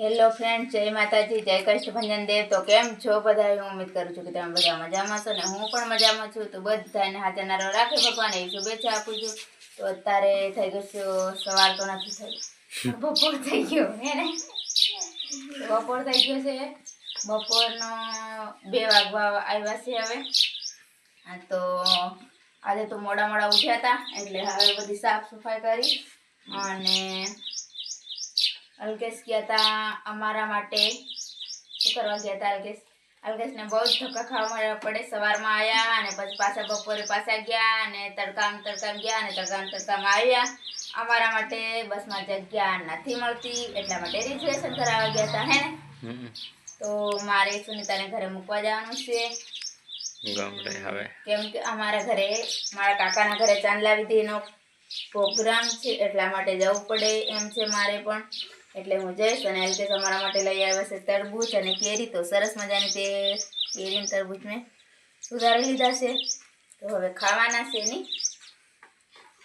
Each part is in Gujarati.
હેલો ફ્રેન્ડ જય માતાજી, જય કૃષ્ણ દેવ તો કેમ છો બધા? હું ઉમેદ કરું છું કે તમે બધા મજામાં છો ને હું પણ મજામાં છું. તો બધાને હાજરનારો રાખે ભગવાન એ શુભેચ્છા આપું છું. તો અત્યારે થઈ ગયું સવાર તો નથી થયું બપોર થઈ ગયો હે ને? બપોર થઈ ગયો છે. બપોરનો બે વાગવા આવ્યા છે હવે. તો આજે તો મોડા મોડા ઉઠ્યા હતા. એટલે હવે બધી સાફ સફાઈ કરી અને અલ્કેશ ગયા હતા અમારા માટે. શું કરવા ગયા હતા અલ્કેશ? અલ્કેશને બહુ જ ધક્કા ખાવા પડે. સવારમાં આવ્યા અને પછી પાછા બપોરે પાછા ગયા અને તડકામ તડકામ ગયા અને તડકામ તડકામાં આવ્યા. અમારા માટે બસમાં જગ્યા નથી મળતી એટલા માટે રિઝર્વેશન કરાવવા ગયા હતા હે ને? તો મારે સુનિતાને ઘરે મૂકવા જવાનું છે. હવે. કેમ કે અમારા ઘરે મારા કાકાના ઘરે ચાંદલા વિધિનો પ્રોગ્રામ છે એટલા માટે જવું પડે એમ છે મારે પણ. એટલે હું જઈશ અને આ રીતે તમારા માટે લઈ આવ્યા છે તરબૂચ અને કેરી. તો સરસ મજાની તે કેરી અને તરબૂચ મેં સુધારી લીધા છે. તો હવે ખાવાના છે એની.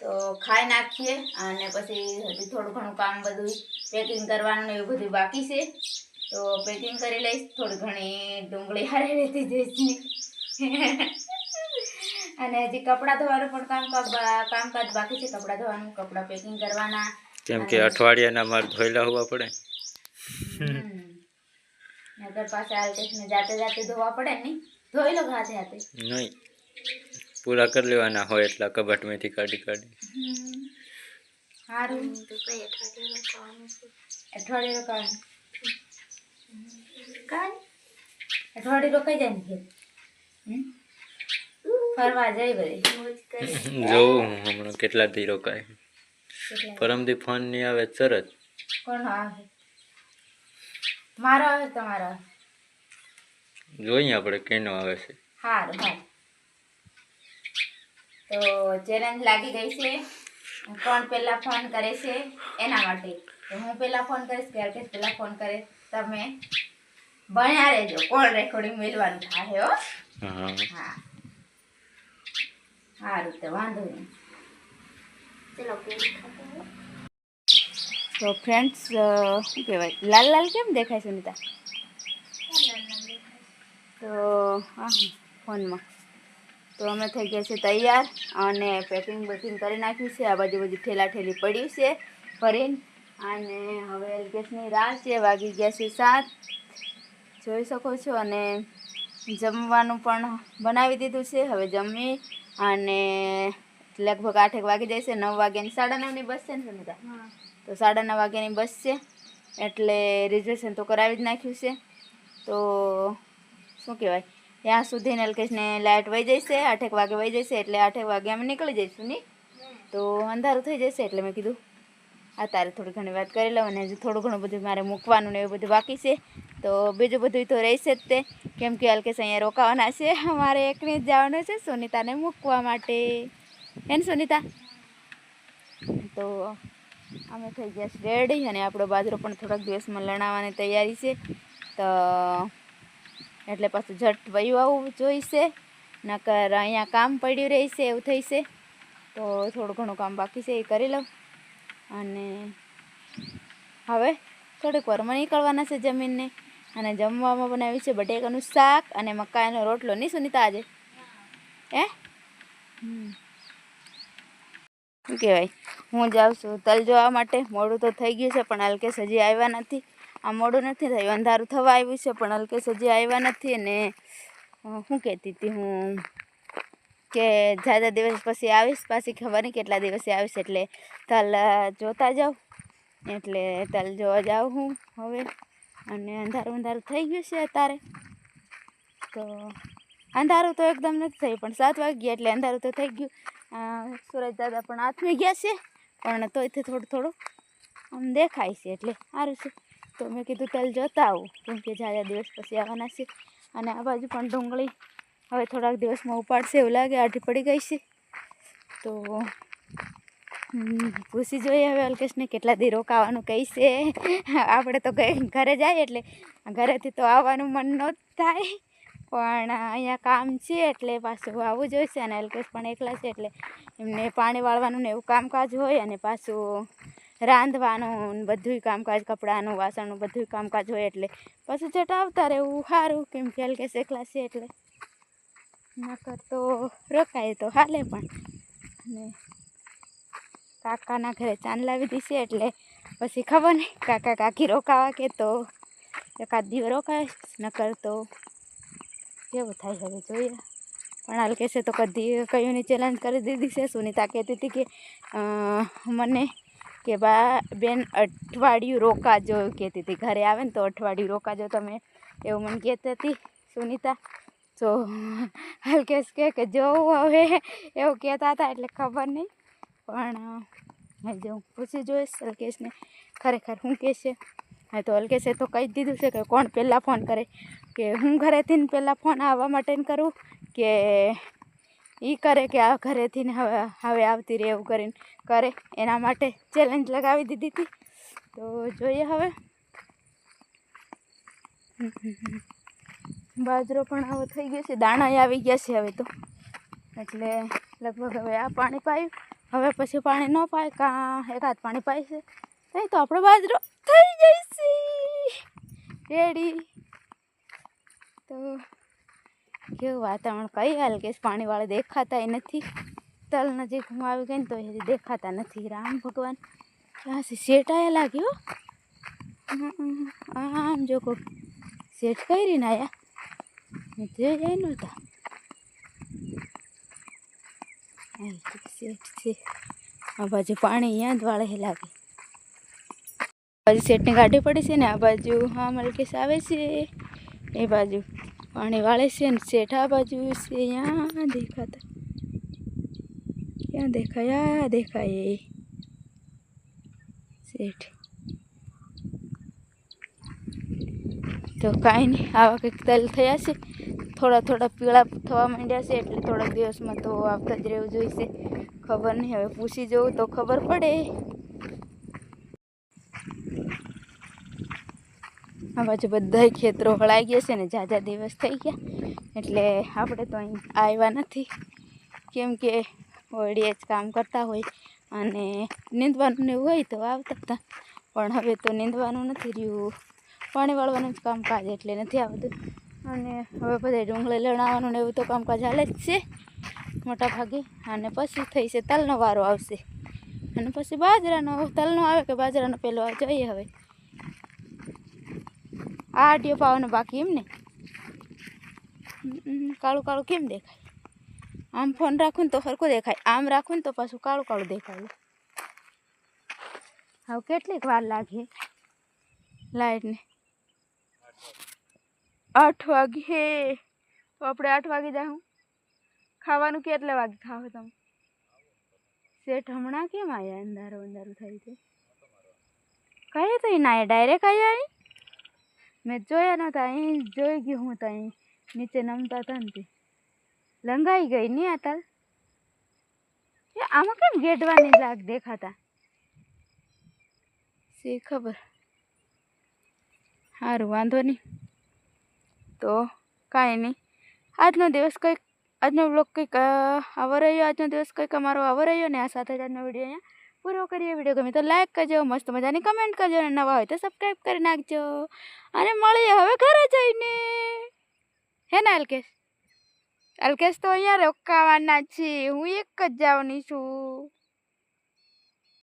તો ખાઈ નાખીએ અને પછી હજી થોડું ઘણું કામ બધું પેકિંગ કરવાનું એવું બધું બાકી છે. તો પેકિંગ કરી લઈશ. થોડી ઘણી ડુંગળી હારે રહેતી જઈશ અને હજી કપડાં ધોવાનું પણ કામકાજ કામકાજ બાકી છે. કપડાં ધોવાનું, કપડાં પેકિંગ કરવાના કેમ કે અઠવાડિયાના માર ધોયેલા હોવા પડે. હમ. નગર પાસે આલકેશને જાતે જાતે ધોવા પડે ને ધોઈ લો હાથે હાથે. નહીં. પૂરા કરી લેવાના હોય એટલા કબાટમાંથી કાઢી કાઢી. હમ. સારું અઠવાડિયે રોકાવાનું કાંઈ અઠવાડિયે રોકાઈ જાય ને ફરવા જાય બધી. જોઉં હું હમણાં કેટલા દી રોકાય? પરમદી ફોન નહીં આવે તરત કોણ આવે મારો આવે. તમારો જોઈએ આપણે કેનો આવે છે. સારું હા તો ચેલેન્જ લાગી ગઈ છે કોણ પહેલા ફોન કરે છે એના માટે. તો હું પહેલા ફોન કરીશ કે અલ્પેશ પહેલા ફોન કરે. તમે ભણ્યા રહેજો કોણ રેકોર્ડિંગ મેળવાનું થાય હો. હા. હા. સારું તો વાંધો નહીં. તો ફ્રેન્ડ્સ શું કહેવાય? લાલ લાલ કેમ દેખાય સુનિતા? તો, હા, ફોનમાં. તો અમે થઈ ગયા છે તૈયાર અને પેકિંગ બેકિંગ કરી નાખ્યું છે. આ બાજુ બધી ઠેલા ઠેલી પડી છે ફરીને અને હવે ગેસની રાહ છે, વાગી ગયા છે સાત. જોઈ શકો છો અને જમવાનું પણ બનાવી દીધું છે. હવે જમી અને લગભગ આઠેક વાગી જાય છે નવ વાગ્યાની સાડા નવની બસ છે ને સમિતા તો સાડા નવ વાગ્યાની બસ છે એટલે રિઝર્વેશન તો કરાવી જ નાખ્યું છે. તો શું કહેવાય? ત્યાં સુધી નલકેશને લાઇટ વહી જશે આઠેક વાગે વહી જશે એટલે આઠેક વાગે અમે નીકળી જઈશું નહીં તો અંધારું થઈ જશે એટલે મેં કીધું આ તારે થોડી ઘણી વાત કરી લઉં અને હજુ થોડું ઘણું બધું મારે મૂકવાનું ને એવું બધું બાકી છે. તો બીજું બધું તો રહેશે જ તે. કેમ કે અલ્કેશ અહીંયા રોકાવાના છે અમારે એકને જ જવાનું છે સુનિતાને મૂકવા માટે. એને સુનિતા? તો અમે થઈ ગયા રેડી અને આપણો બાજરો પણ થોડાક દિવસમાં લણાવવાની તૈયારી છે. તો એટલે પાછું ઝટ વયું આવવું જોઈશે નકર અહીંયા કામ પડ્યું રહેશે એવું થઈશે. તો થોડું ઘણું કામ બાકી છે એ કરી લઉં. અને હવે થોડીક વારમાં નીકળવાના છે જમીનને. અને જમવામાં બનાવ્યું છે બટેકાનું શાક અને મકાઈનો રોટલો. નહીં સુનિતા આજે? હે? હમ. શું કહેવાય? હું જાઉં છું. તલ જોવા માટે મોડું તો થઈ ગયું છે, પણ અલ્કેશ હજી આવ્યા નથી. આ મોડું નથી થયું. અંધારું થવા આવ્યું છે, પણ અલ્કેશ હજી આવ્યા નથી અને શું કહેતી હતી હું કે જાદા દિવસ પછી આવીશ. પાછી ખબર નહીં કેટલા દિવસે આવીશ. એટલે તલ જોતા જાઉં. એટલે તલ જોવા જાઉં હું હવે. અને અંધારું અંધારું થઈ ગયું છે અત્યારે. તો અંધારું તો એકદમ નથી થયું, પણ સાત વાગ્યા એટલે અંધારું તો થઈ ગયું. સુરજ દાદા પણ હાથમાં ગયા છે, પણ તોયથી થોડું થોડું આમ દેખાય છે એટલે સારું છે. તો મેં કીધું તેલ જોતા આવું, કેમ કે જાજા દિવસ પછી આવવાના છે અને આ બાજુ પણ ડુંગળી હવે થોડાક દિવસમાં ઉપાડશે એવું લાગે આઢી પડી ગઈ છે. તો પૂછી જોઈએ હવે અલ્કેશને કેટલા દી રોકાવાનું કહીશે આપણે તો ઘરે જાય એટલે, ઘરેથી તો આવવાનું મન ન થાય. પણ અહીંયા કામ છે એટલે પાછું આવવું જોઈશે અને અલ્કેશ પણ એકલા છે એટલે એમને પાણી વાળવાનું ને એવું કામકાજ હોય અને પાછું રાંધવાનું બધું કામકાજ, કપડાનું, વાસણનું બધુંય કામકાજ હોય એટલે પછી ચટ આવતા રહેવું સારું, કેમ કે અલ્કેશ એકલા છે એટલે. નકર તો રોકાય તો હાલે પણ. અને કાકાના ઘરે ચાંદ લાવી દીશે એટલે પછી ખબર નહીં કાકા કાકી રોકાવા કે તો એકાદ દિવસ રોકાય નકર તો કેવું થાય હવે જોઈએ. પણ હાલ કહેશે તો કદી કયુંની ચેલેન્જ કરી દીધી છે. સુનિતા કહેતી હતી કે મને કે બા, બેન અઠવાડિયું રોકાજો કહેતી હતી. ઘરે આવે ને તો અઠવાડિયું રોકાજો તમે, એવું મને કહેતી હતી સુનિતા. તો હલકેશ કહે કે જોઉં હવે એવું કહેતા હતા એટલે ખબર નહીં. પણ જો હું પૂછી જોઈશ હલકેશને ખરેખર શું કહેશે હા, તો અલ્કેશે તો કહી દીધું છે કે કોણ પહેલાં ફોન કરે? કે હું ઘરેથી ને પહેલાં ફોન આવવા માટે કરું કે એ કરે કે આ ઘરેથી ને હવે હવે આવતી રહે એવું કરીને કરે. એના માટે ચેલેન્જ લગાવી દીધી હતી. તો જોઈએ હવે. બાજરો પણ આવો થઈ ગયો છે. દાણા આવી ગયા છે હવે તો. એટલે લગભગ હવે આ પાણી પાયું. હવે પછી પાણી ન પાય, કાં એકાદ પાણી પાય છે. નહીં તો આપણો બાજરો. થઈ જઈશી. રેડી તો કેવું વાતાવરણ? કઈ હાલ કે પાણીવાળા દેખાતા નથી. તલ નજીક હું આવી ગઈ ને તો હજી દેખાતા નથી. રામ ભગવાન. ક્યાંથી આયા લાગ્યો? આમ જો કોક સેટ કરીને રીને આયા. જોઈ જાય નહોતા. આ છે. આ બાજુ પાણી અહીંયા જ વાળે લાગે. બાજુ શેઠની કાઢી પડી છે ને, આ બાજુ હા, મલકેશ આવે છે. એ બાજુ પાણી વાળે છે ને, શેઠ આ બાજુ છે. અહીંયા દેખાતા ક્યાં દેખાય આ દેખાય. શેઠ. તો કાંઈ નહીં, આવા કંઈક તલ થયા છે. થોડા થોડા પીળા થવા માંડ્યા છે, એટલે થોડાક દિવસમાં તો આવતા જ રહેવું જોઈશે. ખબર નહીં, હવે પૂછી જવું તો ખબર પડે. આ બાજુ બધા ખેતરો હળાઈ ગયા છે ને ઝાઝા દિવસ થઈ ગયા. એટલે આપણે તો અહીં આવ્યા નથી. કેમ કે ઓળીએ જ કામ કરતા હોય અને નીંદવાનું ને હોય તો આવતા હતા. પણ હવે તો નીંદવાનું નથી રહ્યું. પાણી વાળવાનું જ કામકાજ એટલે નથી આવતું. અને હવે બધા ડુંગળી લણાવવાનું ને એવું તો કામકાજ હાલે જ છે મોટા ભાગે. અને પછી થઈ છે, તલનો વારો આવશે. અને પછી બાજરાનો, તલનો આવે કે બાજરાનો પહેલો જોઈએ હવે. આ આટીઓ પાવાનો બાકી એમ ને? કાળું કાળું કેમ દેખાય? આમ ફોન રાખું ને તો સરખું દેખાય. આમ રાખું ને તો પાછું કાળું કાળું દેખાય. હવે કેટલીક વાર લાગે લાઈટને આઠ વાગે તો આપણે આઠ વાગે જાઉં ખાવાનું કેટલા વાગે ખાવ તમે? શેઠ હમણાં કેમ આવ્યા અંધારું અંધારું થયું છે કઈ તો ના ડાયરેક્ટ આવ્યા મેં જોયા નહોતા, અહીં જોઈ ગયું હું તો નીચે નમતા હતા ને લંગાઈ ગઈ નહીં આ તાલ? આમાં કેમ ગેડવાની લાગ દેખાતા? શી ખબર? સારું વાંધો નહીં તો કાંઈ નહીં આજનો દિવસ કંઈક, આજનો બ્લોગ કંઈક આવો રહ્યો. આજનો દિવસ કંઈક અમારો આવો રહ્યો ને આ સાથે જ આજનો વીડિયો અહીંયા પૂરો કરીએ વીડિયો ગમે તો લાઈક કરજો, મસ્ત મજાની કમેન્ટ કરજો અને નવા હોય તો સબસ્ક્રાઈબ કરી નાખજો. અને મળીએ હવે ઘરે જઈને. હે ને, અલ્કેશ? અલ્કેશ તો અહીંયા રોકાવાના છે, હું એક જ જવાની છું.